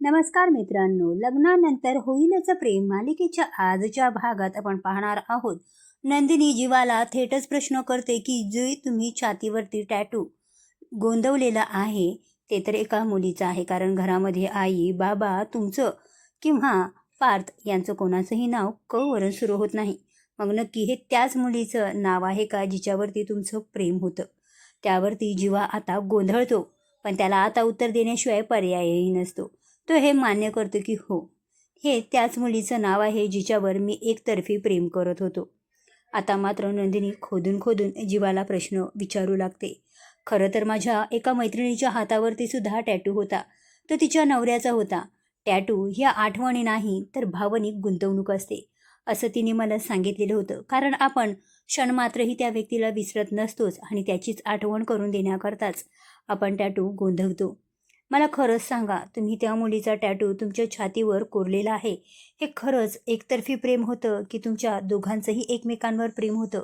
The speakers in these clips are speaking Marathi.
नमस्कार मित्रांनो लग्नानंतर होईलच प्रेम मालिकेच्या आजच्या भागात आपण पाहणार आहोत. नंदिनी जीवाला थेटच प्रश्न करते की जे तुम्ही छातीवरती टॅटू गोंदवलेला आहे ते तर एका मुलीचं आहे. कारण घरामध्ये आई बाबा तुमचं किंवा पार्थ यांचं कोणाचंही नाव क सुरू होत नाही. मग नक्की हे त्याच मुलीचं नाव आहे का जिच्यावरती तुमचं प्रेम होतं? त्यावरती जीवा आता गोंधळतो पण त्याला आता उत्तर देण्याशिवाय पर्यायही नसतो. तो हे मान्य करतो की हो हे त्याच मुलीचं नाव आहे जिच्यावर मी एकतर्फी प्रेम करत होतो. आता मात्र नंदिनी खोदून खोदून जीवाला प्रश्न विचारू लागते. खरं तर माझ्या एका मैत्रिणीच्या हातावरती सुद्धा टॅटू होता. तो तिच्या नवऱ्याचा होता. टॅटू ह्या आठवणी नाही तर भावनिक गुंतवणूक असते असं तिने मला सांगितलेलं होतं. कारण आपण क्षणमात्रही त्या व्यक्तीला विसरत नसतोच आणि त्याचीच आठवण करून देण्याकरताच आपण टॅटू गोंधवतो मला खरंच सांगा तुम्ही त्या मुलीचा टॅटू तुमच्या छातीवर कोरलेला आहे. हे खरंच एकतर्फी प्रेम होतं की तुमच्या दोघांचंही एकमेकांवर प्रेम होतं?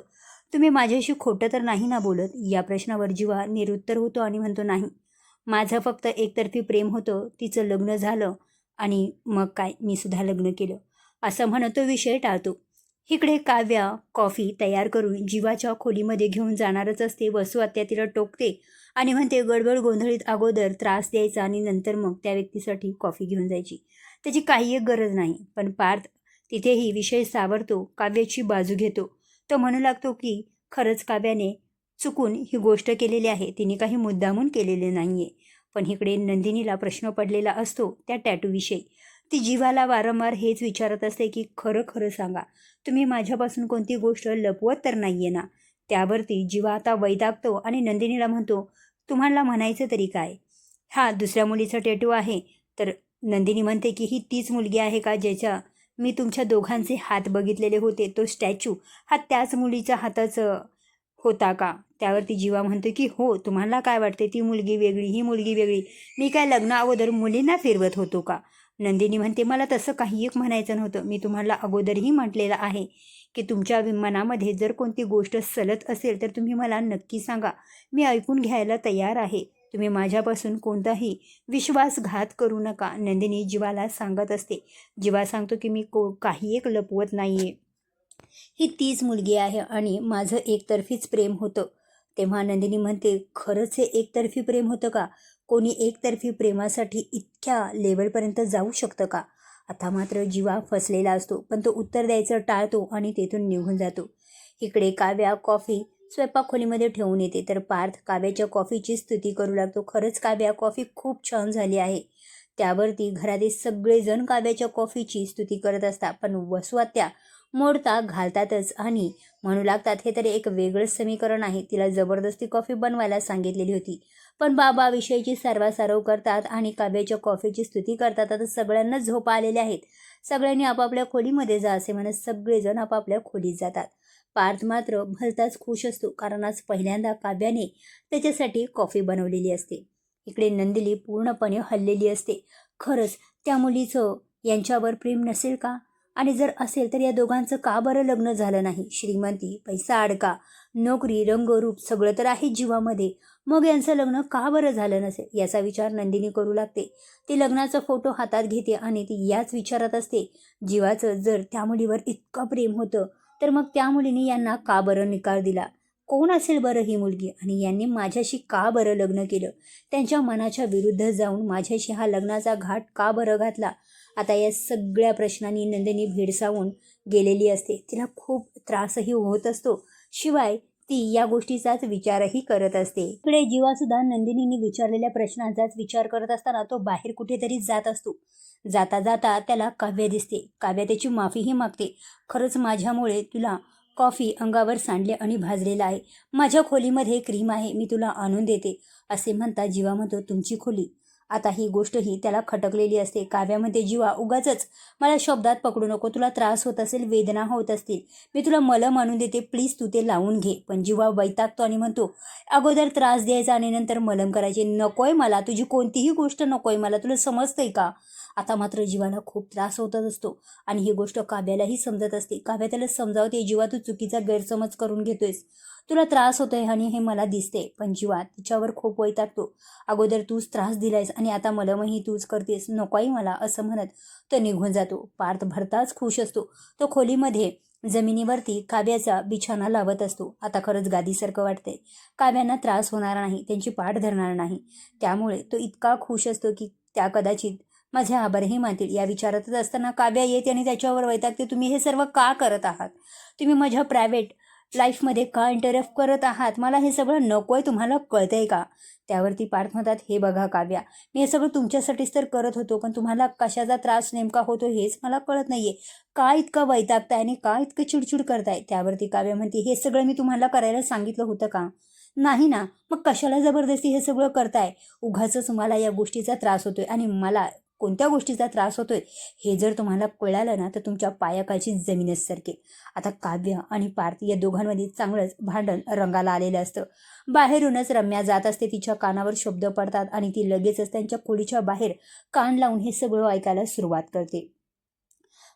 तुम्ही माझ्याशी खोटं तर नाही ना बोलत? या प्रश्नावर जीवा निरुत्तर होतो आणि म्हणतो नाही. माझं फक्त एकतर्फी प्रेम होतं तिचं लग्न झालं आणि मग काय मी सुद्धा लग्न केलं. असं म्हणत तो विषय टाळतो. इकडे काव्या कॉफी तयार करून जीवाच्या खोलीमध्ये घेऊन जाणारच असते. वसू आत्या तिला टोकते आणि म्हणते गडबड गोंधळीत अगोदर त्रास द्यायचा आणि नंतर मग त्या व्यक्तीसाठी कॉफी घेऊन जायची. त्याची काही एक गरज नाही पण पार्थ तिथेही विषय सावरतो काव्याची बाजू घेतो. तो म्हणू लागतो की खरंच काव्याने चुकून ही गोष्ट केलेली आहे. तिने काही मुद्दामून केलेले नाही आहे पण इकडे नंदिनीला प्रश्न पडलेला असतो त्या टॅटूविषयी ती जीवाला वारंवार हेच विचारत असते की खरं खरं सांगा. तुम्ही माझ्यापासून कोणती गोष्ट लपवत तर नाही आहे ना? त्यावरती जीवा आता वैतागतो आणि नंदिनीला म्हणतो तुम्हाला म्हणायचं तरी काय? हा दुसऱ्या मुलीचा टॅटू आहे. तर नंदिनी म्हणते की ही तीच मुलगी आहे का ज्याच्या मी तुमच्या दोघांचे हात बघितलेले होते? तो स्टॅच्यू हा त्याच मुलीच्या हाताचं होता का? त्यावरती जीवा म्हणतो की हो तुम्हाला काय वाटते? ती मुलगी वेगळी ही मुलगी वेगळी. मी काय लग्न अगोदर मुलींना फिरवत होतो का? नंदिनी म्हणते मला तसं काही एक म्हणायचं नव्हतं. मी तुम्हाला अगोदरही म्हटलेलं आहे की तुमच्या मनामध्ये जर कोणती गोष्ट सलत असेल तर तुम्ही मला नक्की सांगा. मी ऐकून घ्यायला तयार आहे. तुम्ही माझ्यापासून कोणताही विश्वासघात करू नका. नंदिनी जीवाला सांगत असते. जीवा सांगतो की मी को काही एक लपवत नाही आहे ही तीच मुलगी आहे आणि माझं एकतर्फीच प्रेम होतं. तेव्हा नंदिनी म्हणते खरंच हे एकतर्फी प्रेम होतं का? कोणी एकतर्फी प्रेमासाठी इतक्या लेवलपर्यंत जाऊ शकतं का? आता मात्र जीवा फसलेला असतो पण तो उत्तर द्यायचं टाळतो आणि तेथून निघून जातो. इकडे काव्या कॉफी स्वयंपाक खोलीमध्ये ठेवून येते तर पार्थ काव्याच्या कॉफीची स्तुती करू लागतो. खरंच काव्या कॉफी खूप छान झाली आहे. त्यावरती घरातील सगळेजण काव्याच्या कॉफीची स्तुती करत असतात पण वसवात्या मोडता घालतातच. आणि म्हणू लागतात हे तरी एक वेगळंच समीकरण आहे. तिला जबरदस्ती कॉफी बनवायला सांगितलेली होती. पण बाबा विषयाची सर्वासारव करतात आणि काव्याच्या कॉफीची स्तुती करतात. आता सगळ्यांना झोपा आलेल्या आहेत. सगळ्यांनी आपापल्या खोलीमध्ये जा असे म्हणत सगळेजण आपापल्या खोलीत जातात. पार्थ मात्र भलताच खुश असतो कारण आज पहिल्यांदा काव्याने त्याच्यासाठी कॉफी बनवलेली असते. इकडे नंदिनी पूर्णपणे हल्लेली असते. खरंच त्या मुलीचं यांच्यावर प्रेम नसेल का? आणि जर असेल तर या दोघांचं का बरं लग्न झालं नाही? श्रीमंती पैसा अडका नोकरी रंगरूप सगळं तर आहे जीवामध्ये. मग यांचं लग्न का बरं झालं नसेल? याचा विचार नंदिनी करू लागते. ती लग्नाचा फोटो हातात घेते आणि ती याच विचारात असते जीवाचं जर त्या मुलीवर इतकं प्रेम होतं तर मग त्या मुलीने यांना का बरं निकाल दिला? कोण असेल बरं ही मुलगी? आणि यांनी माझ्याशी का बरं लग्न केलं? त्यांच्या मनाच्या विरुद्ध जाऊन माझ्याशी हा लग्नाचा घाट का बरं घातला? आता या सगळ्या प्रश्नांनी नंदिनी भेडसावून गेलेली असते. तिला खूप त्रासही होत असतो. शिवाय ती या गोष्टीचाच विचारही करत असते. इकडे जीवासुद्धा नंदिनीने विचारलेल्या प्रश्नांचाच विचार करत असताना तो बाहेर कुठेतरी जात असतो. जाता जाता त्याला काव्य दिसते. काव्य त्याची माफीही मागते. खरंच माझ्यामुळे तुला कॉफी अंगावर सांडले आणि भाजलेला आहे. माझ्या खोलीमध्ये क्रीम आहे. मी तुला आणून देते. असे म्हणता जीवा म्हणतो तुमची खोली आता ही गोष्टही त्याला खटकलेली असते. काव्यामध्ये जीवा उगाच मला शब्दात पकडू नको. तुला त्रास होत असेल वेदना होत असतील. मी तुला मलम आणून देते. प्लीज तू ते लावून घे. पण जीवा वैतागतो आणि म्हणतो अगोदर त्रास द्यायचा आणि नंतर मलम करायचे. नकोय मला. तुझी कोणतीही गोष्ट नकोय. मला तुला समजतंय का? आता मात्र जीवाला खूप त्रास होतच असतो. आणि ही गोष्ट काव्यालाही समजत असते. काव्या त्याला समजावते जीवा तू चुकीचा गैरसमज करून घेतोयस. तुला त्रास होतोय आणि हे मला दिसते पण जीवा तिच्यावर खूप वैतागतो. अगोदर तूच त्रास दिलायस आणि आता मलमही तूच करतेस. नकोही मला असं म्हणत. तो निघून जातो. पार्थ भरताच खुश असतो. तो खोलीमध्ये जमिनीवरती काव्याचा बिछाना लावत असतो. आता खरंच गादीसारखं वाटते काव्यांना त्रास होणार नाही. त्यांची पाठ धरणार नाही. त्यामुळे तो इतका खुश असतो की त्या कदाचित माझे आभारही मानतील. या विचारातच असताना काव्या येते आणि त्याच्यावर वैतागते तुम्ही हे सर्व का करत आहात? तुम्ही माझ्या प्रायव्हेट लाईफमध्ये का इंटरफ करत आहात? मला हे सगळं नको आहे तुम्हाला कळतंय का? त्यावरती पार्थ म्हणतात हे बघा काव्या मी हे सगळं तुमच्यासाठीच तर करत होतो पण तुम्हाला कशाचा त्रास नेमका होतो हेच मला कळत नाहीये. का इतकं वैतागताय आणि का इतकं चिडचिड करताय? त्यावरती काव्या म्हणते हे सगळं मी तुम्हाला करायला सांगितलं होतं का? नाही ना मग कशाला जबरदस्ती हे सगळं करताय? उघाच तुम्हाला या गोष्टीचा त्रास होतोय आणि मला कोणत्या गोष्टीचा त्रास होतोय हे जर तुम्हाला कळालं ना तर तुमच्या पायाखालची जमीनच सरकेल आता काव्य आणि पार्थ या दोघांमध्ये चांगलंच भांडण रंगाला आलेलं असतं. बाहेरूनच रम्या जात असते तिच्या कानावर शब्द पडतात आणि ती लगेचच त्यांच्या खोलीच्या बाहेर कान लावून हे सगळं ऐकायला सुरुवात करते.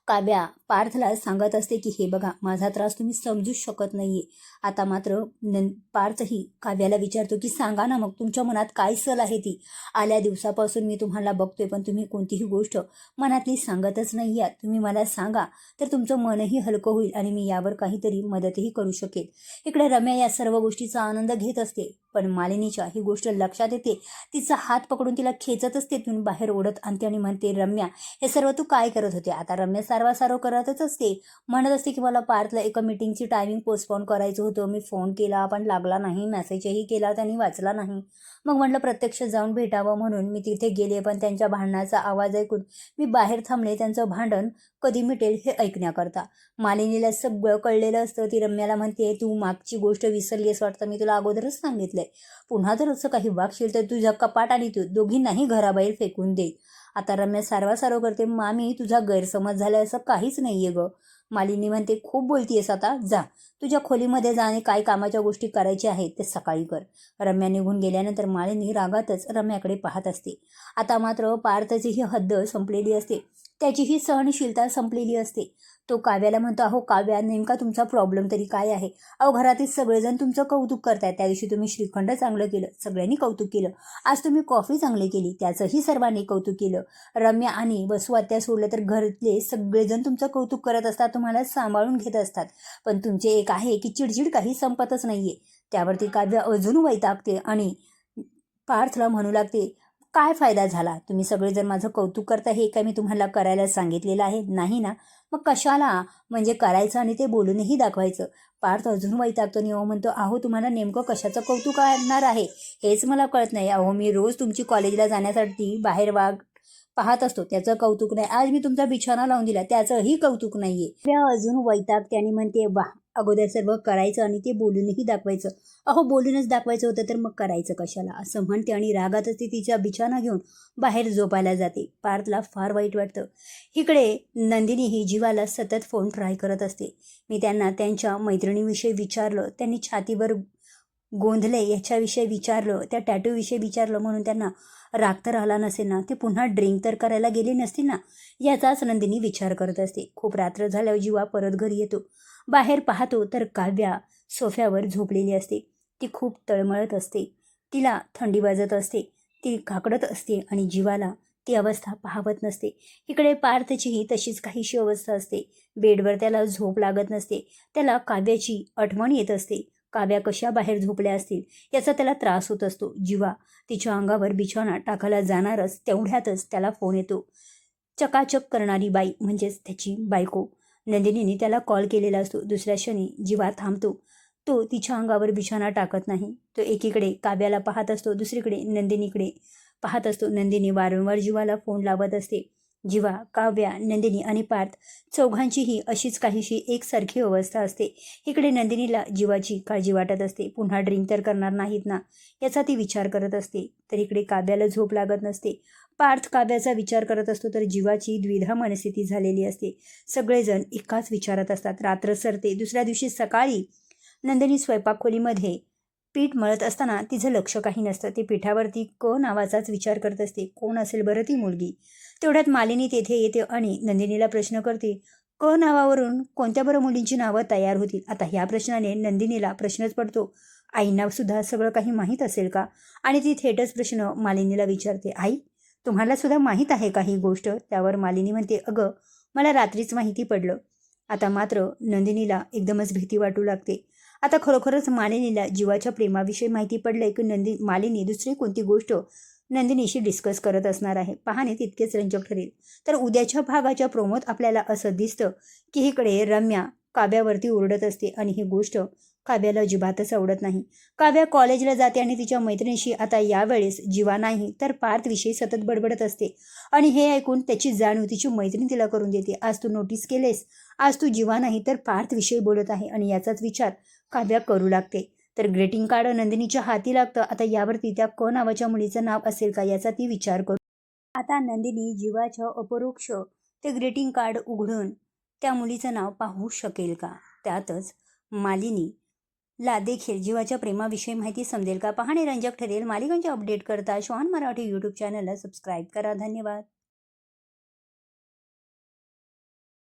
काव्या पार्थला सांगत असते की हे बघा माझा त्रास तुम्ही समजूच शकत नाहीये. आता मात्र न पार्थही काव्याला विचारतो की सांगा ना मग तुमच्या मनात काय सल आहे ती? आल्या दिवसापासून मी तुम्हाला बघतोय पण तुम्ही कोणतीही गोष्ट मनातली सांगतच नाही आहात. तुम्ही मला सांगा तर तुमचं मनही हलकं होईल आणि मी यावर काहीतरी मदतही करू शकेल इकडे रम्या या सर्व गोष्टीचा आनंद घेत असते पण मालिनीच्या ही गोष्ट लक्षात येते. तिचा हात पकडून तिला खेचतच तिथून बाहेर ओढत आणते आणि म्हणते रम्या हे सर्व तू काय करत होते? आता रम्या सारवासारव घरातच असते. म्हणत असते की मला पार्थला एका मीटिंगची टायमिंग पोस्टपोन करायचं होतं. मी फोन केला पण लागला नाही. मेसेजही केला त्यांनी वाचला नाही. मग म्हटलं प्रत्यक्ष जाऊन भेटावं म्हणून मी तिथे गेले पण त्यांच्या भांडणाचा आवाज ऐकून मी बाहेर थांबले. त्यांचं भांडण कधी मिटेल हे ऐकण्याकरता. मालिनीला सगळं कळलेलं असतं. ती रम्याला म्हणते तू मागची गोष्ट विसरलीस वाटतं. मी तुला अगोदरच सांगितलंय. पुन्हा जर असं काही वागशील तर तुझ्या कपाट आणि तू दोघींनाही घराबाहेर फेकून दे आता रम्या सारवा सारव करते मामी तुझा गैरसमज झाला असं काहीच नाही आहे गं. मालिनी म्हणते खूप बोलतीयस आता जा. तुझ्या खोलीमध्ये जा आणि काय कामाच्या गोष्टी करायच्या आहेत ते सकाळी कर. रम्या निघून गेल्यानंतर मालिनी रागातच रम्याकडे पाहत असते. आता मात्र पार्थची ही हद्द संपलेली असते. त्याची ही सहनशीलता संपलेली असते. तो काव्याला म्हणतो अहो काव्या नेमका तुमचा प्रॉब्लेम तरी काय आहे? अहो घरातील सगळेजण तुमचं कौतुक करतायत. त्या दिवशी तुम्ही श्रीखंड चांगलं केलं सगळ्यांनी कौतुक केलं. आज तुम्ही कॉफी चांगली केली त्याचंही सर्वांनी कौतुक केलं. रम्या आणि वसुवात्या सोडलं तर घरातले सगळेजण तुमचं कौतुक करत असतात. तुम्हाला सांभाळून घेत असतात. पण तुमचे एक आहे की चिडचिड काही संपतच नाही आहे त्यावरती काव्य अजून वैतागते आणि पार्थला म्हणू लागते काय फायदा झाला? तुम्ही सगळेजण माझं कौतुक करता हे काय मी तुम्हाला करायला सांगितलेलं आहे? नाही ना? मग कशाला? म्हणजे करायचं आणि ते बोलूनही दाखवायचं. पार्थ अजून वैतागतो आणि अहो म्हणतो अहो तुम्हाला नेमकं कशाचं कौतुक आणणार आहे? हेच मला कळत नाही. अहो मी रोज तुमची कॉलेजला जाण्यासाठी बाहेर वाग पाहत असतो. त्याचं कौतुक नाही. आज मी तुमचा बिछाना लावून दिला. त्याचंही कौतुक नाहीये. अजून वैताग त्याने म्हणते वा अगोदर सर्व करायचं आणि ते बोलूनही दाखवायचं. अहो बोलूनच दाखवायचं होतं तर मग करायचं कशाला? असं म्हणते आणि रागातच ती तिच्या बिछाना घेऊन बाहेर झोपायला जाते. पार्थला फार वाईट वाटतं. इकडे नंदिनी ही जीवाला सतत फोन ट्राय करत असते. मी त्यांना त्यांच्या मैत्रिणीविषयी विचारलं. त्यांनी छातीवर गोंधले याच्याविषयी विचारलं त्या टॅटूविषयी विचारलं म्हणून त्यांना राग तर आला नसेल ना ते पुन्हा ड्रिंक तर करायला गेले नसतील ना? याचाच नंदिनी विचार करत असते. खूप रात्र झाल्यावर जीवा परत घरी येतो. बाहेर पाहतो तर काव्या सोफ्यावर झोपलेली असते. ती खूप तळमळत असते. तिला थंडी वाजत असते. ती काकडत असते आणि जीवाला ती अवस्था पाहवत नसते. इकडे पार्थचीही तशीच काहीशी अवस्था असते. बेडवर त्याला झोप लागत नसते. त्याला काव्याची आठवण येत असते. काव्या कशा बाहेर झोपल्या असतील याचा त्याला त्रास होत असतो. जीवा तिच्या अंगावर बिछाना टाकायला जाणारच तेवढ्यातच त्याला फोन येतो. चकाचक करणारी बाई म्हणजेच त्याची बायको. नंदिनीने त्याला कॉल केलेला असतो. दुसऱ्या क्षणी जीवा थांबतो. तो तिच्या अंगावर बिछाना टाकत नाही. तो एकीकडे काव्याला पाहत असतो दुसरीकडे नंदिनीकडे पाहत असतो. नंदिनी वारंवार जीवाला फोन लावत असते. जीवा काव्या नंदिनी आणि पार्थ चौघांचीही अशीच काहीशी एकसारखी अवस्था असते. इकडे नंदिनीला जीवाची काळजी वाटत असते. पुन्हा ड्रिंक तर करणार नाहीत ना? याचा ती विचार करत असते. तर इकडे काव्याला झोप लागत नसते. पार्थ काव्याचा विचार करत असतो तर जीवाची द्विधा मनस्थिती झालेली असते. सगळेजण एकाच विचारत असतात. रात्र सरते. दुसऱ्या दिवशी सकाळी नंदिनी स्वयंपाकखोलीमध्ये पीठ मळत असताना तिचं लक्ष काही नसतं. ते पिठावरती क नावाचाच विचार करत असते. कोण असेल बरं ती मुलगी? तेवढ्यात मालिनी तेथे येते आणि नंदिनीला प्रश्न करते क नावावरून कोणत्या बरं मुलींची नावं तयार होतील? आता ह्या प्रश्नाने नंदिनीला प्रश्नच पडतो. आईंना सुद्धा सगळं काही माहीत असेल का? आणि ती थेटच प्रश्न मालिनीला विचारते आई तुम्हाला सुद्धा माहीत आहे का ही गोष्ट? त्यावर मालिनी म्हणते अगं मला रात्रीच माहिती पडलं. आता मात्र नंदिनीला एकदमच भीती वाटू लागते. आता खरोखरच मालिनीला जीवाच्या प्रेमाविषयी माहिती पडलंय की नंदी मालिनी दुसरी कोणती गोष्ट नंदिनीशी डिस्कस करत असणार आहे? पाहणे तितकेच रंजक ठरेल. तर उद्याच्या भागाच्या प्रोमोत आपल्याला असं दिसतं की इकडे रम्या काव्यावरती ओरडत असते आणि ही गोष्ट काव्याला अजिबातच आवडत नाही. काव्या कॉलेजला जाते आणि तिच्या मैत्रिणीशी आता यावेळेस जीवा नाही तर पार्थविषयी सतत बडबडत असते. आणि हे ऐकून त्याची जाणीव तिची मैत्रीण तिला करून देते. आज तू नोटीस केलेस. आज तू जीवा नाही तर पार्थविषयी बोलत आहे. आणि याचाच विचार काव्या करू लागते. तर ग्रेटिंग कार्ड नंदिनीच्या हाती लागतं. आता यावरती त्या क नावाच्या मुलीचं नाव असेल का याचा ती विचार करू. आता नंदिनी जीवाच्या अपरोक्ष ते ग्रेटिंग कार्ड उघडून त्या मुलीचं नाव पाहू शकेल का? त्यातच मालिनी ला देखील जीवाच्या प्रेमाविषयी माहिती समजेल का? पाहणे रंजक ठरेल. मालिकांचे अपडेट करता श्वान मराठी यूट्यूब चॅनलला सबस्क्राईब करा. धन्यवाद.